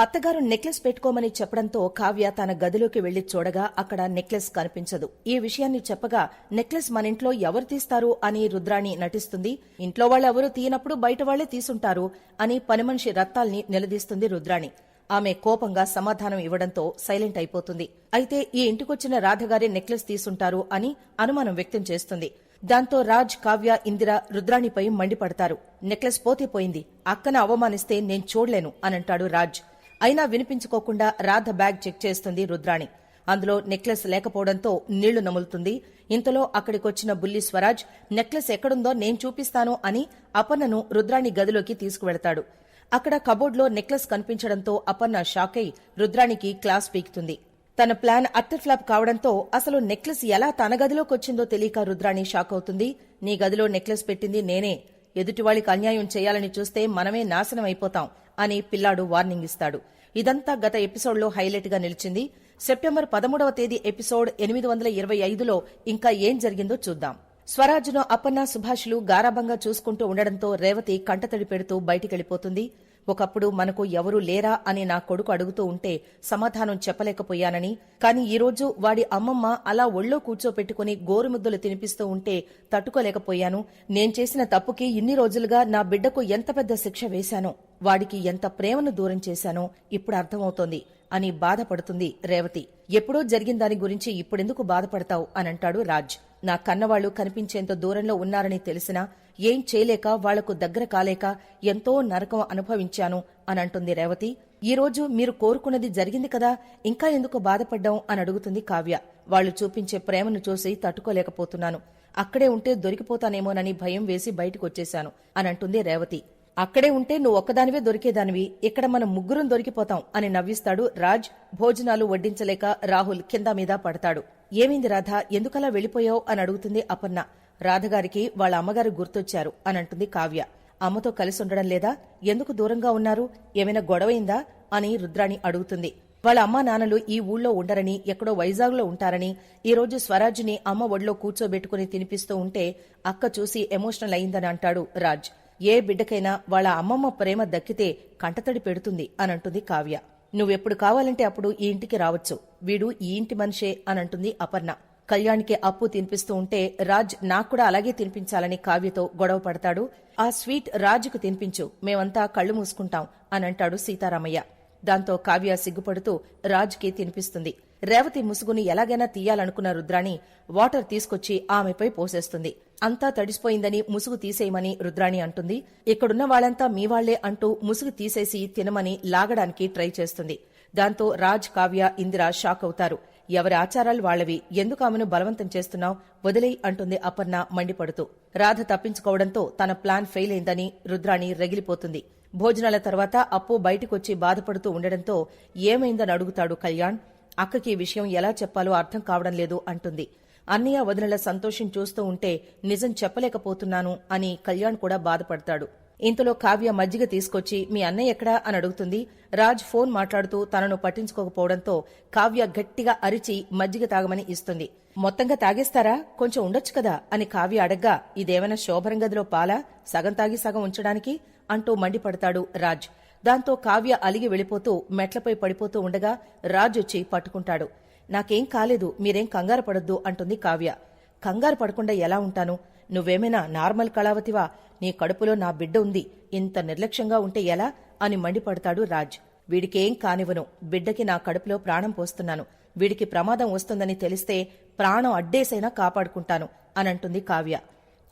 అత్తగారు నెక్లెస్ పెట్టుకోమని చెప్పడంతో కావ్య తన గదిలోకి వెళ్ళి చూడగా అక్కడ నెక్లెస్ కనిపించదు. ఈ విషయాన్ని చెప్పగా నెక్లెస్ మన ఇంట్లో ఎవరు తీస్తారు అని రుద్రాణి నటిస్తుంది. ఇంట్లో వాళ్ళెవరూ తీయనప్పుడు బయట వాళ్ళే తీసుంటారు అని పనిమనిషి రత్తాల్ని నిలదీస్తుంది రుద్రాణి. ఆమె కోపంగా సమాధానం ఇవ్వడంతో సైలెంట్ అయిపోతుంది. అయితే ఈ ఇంటికొచ్చిన రాధగారి నెక్లెస్ తీసుంటారు అని అనుమానం వ్యక్తం చేస్తుంది. దాంతో రాజ్ కావ్య ఇందిర రుద్రాణిపై మండిపడతారు. నెక్లెస్ పోతే పోయింది. అక్కన అవమానిస్తే నేను చూడలేను అనంటాడు రాజ్. అయినా వినిపించుకోకుండా రాధ బ్యాగ్ చెక్ చేస్తుంది రుద్రాణి. అందులో నెక్లెస్ లేకపోవడంతో నీళ్ళు నములుతుంది. ఇంతలో అక్కడికొచ్చిన బుల్లి స్వరాజ్ నెక్లెస్ ఎక్కడుందో నేను చూపిస్తాను అని అపర్ణను రుద్రాణి గదిలోకి తీసుకువెళతాడు. అక్కడ కబోర్డ్లో నెక్లెస్ కనిపించడంతో అపర్ణ షాక్ అయి రుద్రాణికి క్లాస్ పీకుతుంది. తన ప్లాన్ అట్టర్ ఫ్లాప్ కావడంతో అసలు నెక్లెస్ ఎలా తన గదిలోకి వచ్చిందో తెలియక రుద్రాణి షాక్ అవుతుంది. నీ గదిలో నెక్లెస్ పెట్టింది నేనే. ఎదుటివాళ్ళకి అన్యాయం చేయాలని చూస్తే మనమే నాశనం అయిపోతాం అని పిల్లాడు వార్నింగ్ ఇస్తాడు. ఇదంతా గత ఎపిసోడ్లో హైలైట్గా నిలిచింది. సెప్టెంబర్ పదమూడవ తేదీ ఎపిసోడ్ ఎనిమిది వందల ఇరవై ఐదులో ఇంకా ఏం జరిగిందో చూద్దాం. స్వరాజ్ను అప్పన్న సుభాష్లు గారాభంగా చూసుకుంటూ ఉండడంతో రేవతి కంటతడి పెడుతూ బయటికెళ్ళిపోతుంది ఒకప్పుడు మనకు ఎవరూ లేరా అని నా కొడుకు అడుగుతూ ఉంటే సమాధానం చెప్పలేకపోయానని కాని ఈరోజు వాడి అమ్మమ్మ అలా ఒళ్ళో కూర్చోపెట్టుకుని గోరుముద్దలు తినిపిస్తూ ఉంటే తట్టుకోలేకపోయాను. నేను చేసిన తప్పుకి ఇన్ని రోజులుగా నా బిడ్డకు ఎంత పెద్ద శిక్ష వేశానో వాడికి ఎంత ప్రేమను దూరం చేశానో ఇప్పుడు అర్థమవుతోంది అని బాధపడుతుంది రేవతి. ఎప్పుడో జరిగిన దాని గురించి ఇప్పుడెందుకు బాధపడతావు అనంటాడు రాజ్. నా కన్నవాళ్ళు కనిపించేంత దూరంలో ఉన్నారని తెలిసినా ఏం చేయలేక వాళ్ళకు దగ్గర కాలేక ఎంతో నరకం అనుభవించాను అనంటుంది రేవతి. ఈ రోజు మీరు కోరుకున్నది జరిగింది కదా ఇంకా ఎందుకు బాధపడ్డాం అని అడుగుతుంది కావ్య. వాళ్ళు చూపించే ప్రేమను చూసి తట్టుకోలేకపోతున్నాను. అక్కడే ఉంటే దొరికిపోతానేమోనని భయం వేసి బయటకొచ్చేశాను అనంటుంది రేవతి. అక్కడే ఉంటే నువ్వు ఒక్కదానివే దొరికేదానివి. ఇక్కడ మనం ముగ్గురం దొరికిపోతాం అని నవ్విస్తాడు రాజ్. భోజనాలు వడ్డించలేక రాహుల్ కింద మీద పడతాడు. ఏమైంది రాధ? ఎందుకలా వెళ్ళిపోయావు? అని అడుగుతుంది అపర్ణ. రాధగారికి వాళ్ళ అమ్మగారు గుర్తొచ్చారు అని అంటుంది కావ్య. అమ్మతో కలిసి ఉండడం లేదా? ఎందుకు దూరంగా ఉన్నారు? ఏమైనా గొడవైందా? అని రుద్రాణి అడుగుతుంది. వాళ్ళ అమ్మా నాన్నలు ఈ ఊళ్ళో ఉండరని ఎక్కడో వైజాగ్లో ఉంటారని ఈ రోజు స్వరాజ్ని అమ్మ ఒడిలో కూర్చోబెట్టుకుని తినిపిస్తూ ఉంటే అక్క చూసి ఎమోషనల్ అయిందని అంటాడు రాజ్. ఏ బిడ్డకైనా వాళ్ళ అమ్మమ్మ ప్రేమ దక్కితే కంటతడి పెడుతుంది అనంటుంది కావ్య. నువ్వెప్పుడు కావాలంటే అప్పుడు ఈ ఇంటికి రావచ్చు. వీడు ఈ ఇంటి మనిషే అనంటుంది అపర్ణ. కళ్యాణ్కి అప్పు తినిపిస్తూ ఉంటే రాజ్ నాకు కూడా అలాగే తినిపించాలని కావ్యతో గొడవ పడతాడు. ఆ స్వీట్ రాజుకు తినిపించు. మేమంతా కళ్ళు మూసుకుంటాం అనంటాడు సీతారామయ్య. దాంతో కావ్య సిగ్గుపడుతూ రాజ్కి తినిపిస్తుంది. రేవతి ముసుగుని ఎలాగైనా తీయాలనుకున్న రుద్రాణి వాటర్ తీసుకొచ్చి ఆమెపై పోసేస్తుంది. అంతా తడిసిపోయిందని ముసుగు తీసేయమని రుద్రాణి అంటుంది. ఇక్కడున్న వాళ్ళంతా మీవాళ్ళే అంటూ ముసుగు తీసేసి తినమని లాగడానికి ట్రై చేస్తుంది. దాంతో రాజ్ కావ్య ఇందిర షాక్ అవుతారు. ఎవరి ఆచారాలు వాళ్ళవి ఎందుకు ఆమెను బలవంతం చేస్తున్నావు? వదిలేయ్ అంటుంది అపర్ణ మండిపడుతూ. రాధ తప్పించుకోవడంతో తన ప్లాన్ ఫెయిల్ అయిందని రుద్రాణి రగిలిపోతుంది. భోజనాల తర్వాత అప్పు బయటకొచ్చి బాధపడుతూ ఉండడంతో ఏమైందని అడుగుతాడు కళ్యాణ్. అక్కకి ఈ విషయం ఎలా చెప్పాలో అర్థం కావడం లేదు అంటుంది. అన్నయ్య వదినల సంతోషం చూస్తూ ఉంటే నిజం చెప్పలేకపోతున్నాను అని కళ్యాణ్ కూడా బాధపడతాడు. ఇంతలో కావ్య మజ్జిగ తీసుకొచ్చి మీ అన్నయ్య ఎక్కడా? అని అడుగుతుంది. రాజ్ ఫోన్ మాట్లాడుతూ తనను పట్టించుకోకపోవడంతో కావ్య గట్టిగా అరిచి మజ్జిగ తాగమని ఇస్తుంది. మొత్తంగా తాగేస్తారా? కొంచెం ఉండొచ్చు కదా? అని కావ్య అడగ్గా ఇదేమైనా శోభరం గదిలో పాలా? సగం తాగి సగం ఉంచడానికి? అంటూ మండిపడతాడు రాజ్. దాంతో కావ్య అలిగి వెళ్ళిపోతూ మెట్లపై పడిపోతూ ఉండగా రాజొచ్చి వచ్చి పట్టుకుంటాడు. నాకేం కాలేదు మీరేం కంగారు పడొద్దు అంటుంది కావ్య. కంగారు పడకుండా ఎలా ఉంటాను? నువ్వేమైనా నార్మల్ కళావతివా? నీ కడుపులో నా బిడ్డ ఉంది. ఇంత నిర్లక్ష్యంగా ఉంటే ఎలా అని మండిపడతాడు రాజ్. వీడికేం కానివ్వను. బిడ్డకి నా కడుపులో ప్రాణం పోస్తున్నాను. వీడికి ప్రమాదం వస్తుందని తెలిస్తే ప్రాణం అడ్డేసైనా కాపాడుకుంటాను అనంటుంది కావ్య.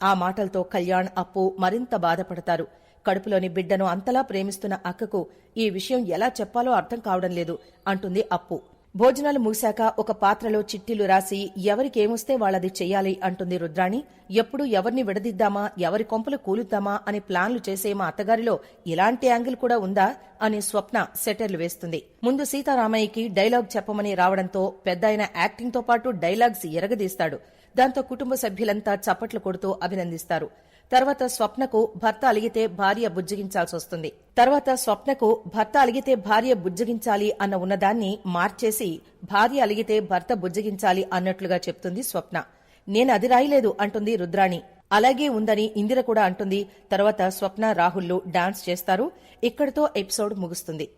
ఆ మాటలతో కళ్యాణ్ అప్పు మరింత బాధపడతారు. కడుపులోని బిడ్డను అంతలా ప్రేమిస్తున్న అక్కకు ఈ విషయం ఎలా చెప్పాలో అర్థం కావడం లేదు అంటుంది అప్పు. భోజనాలు ముగిశాక ఒక పాత్రలో చిట్టీలు రాసి ఎవరికేమొస్తే వాళ్ళది చెయ్యాలి అంటుంది రుద్రాణి. ఎప్పుడు ఎవరిని విడదిద్దామా ఎవరి కొంపలు కూలుద్దామా అని ప్లాన్లు చేసే మా అత్తగారిలో ఇలాంటి యాంగిల్ కూడా ఉందా అని స్వప్న సెటర్లు వేస్తుంది. ముందు సీతారామయ్యకి డైలాగ్ చెప్పమని రావడంతో పెద్ద యాక్టింగ్తో పాటు డైలాగ్స్ ఎరగదీస్తాడు. దాంతో కుటుంబ సభ్యులంతా చప్పట్లు కొడుతూ అభినందిస్తారు. తర్వాత స్వప్నకు భర్త అలిగితే భార్య బుజ్జగించాల్సి వస్తుంది. తర్వాత స్వప్నకు భర్త అలిగితే భార్య బుజ్జగించాలి అన్న ఉన్నదాన్ని మార్చేసి భార్య అలిగితే భర్త బుజ్జగించాలి అన్నట్లుగా చెప్తుంది స్వప్న. నేను అది రాయలేదు అంటుంది రుద్రాణి. అలాగే ఉందని ఇందిర కూడా అంటుంది. తర్వాత స్వప్న రాహుల్లు డాన్స్ చేస్తారు. ఇక్కడితో ఎపిసోడ్ ముగుస్తుంది.